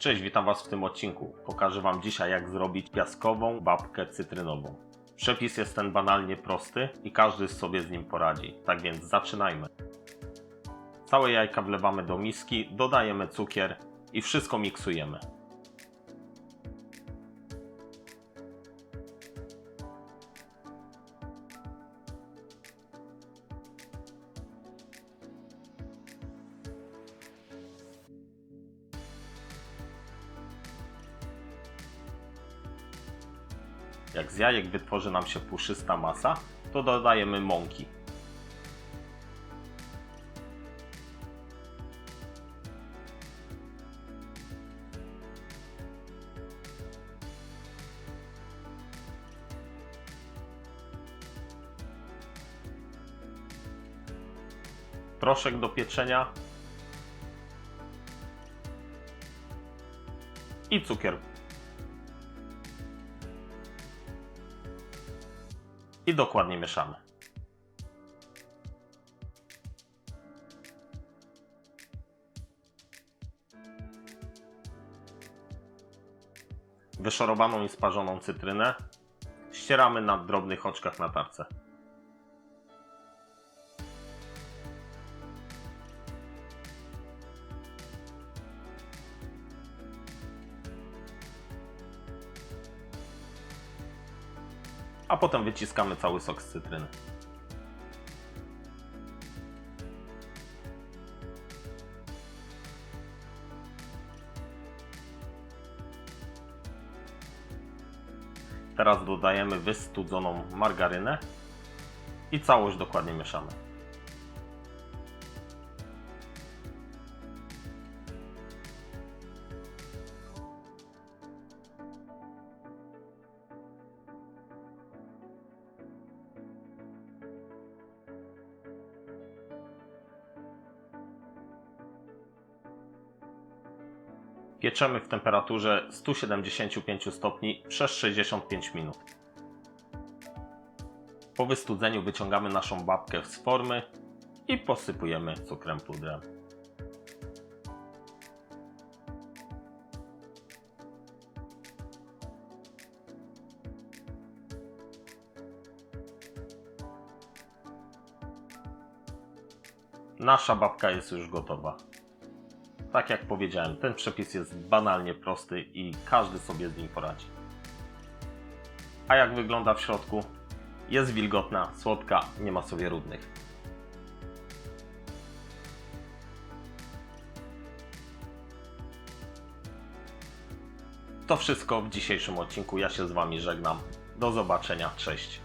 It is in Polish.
Cześć, witam Was w tym odcinku. Pokażę Wam dzisiaj jak zrobić piaskową babkę cytrynową. Przepis jest ten banalnie prosty i każdy sobie z nim poradzi. Tak więc zaczynajmy. Całe jajka wlewamy do miski, dodajemy cukier i wszystko miksujemy. Jak z jajek wytworzy nam się puszysta masa, to dodajemy mąki. Proszek do pieczenia i cukier i dokładnie mieszamy. Wyszorowaną i sparzoną cytrynę ścieramy na drobnych oczkach na tarce. A potem wyciskamy cały sok z cytryny. Teraz dodajemy wystudzoną margarynę i całość dokładnie mieszamy. Pieczemy w temperaturze 175 stopni przez 65 minut. Po wystudzeniu wyciągamy naszą babkę z formy i posypujemy cukrem pudrem. Nasza babka jest już gotowa. Tak jak powiedziałem, ten przepis jest banalnie prosty i każdy sobie z nim poradzi. A jak wygląda w środku? Jest wilgotna, słodka, nie ma sobie rudnych. To wszystko w dzisiejszym odcinku. Ja się z Wami żegnam. Do zobaczenia. Cześć.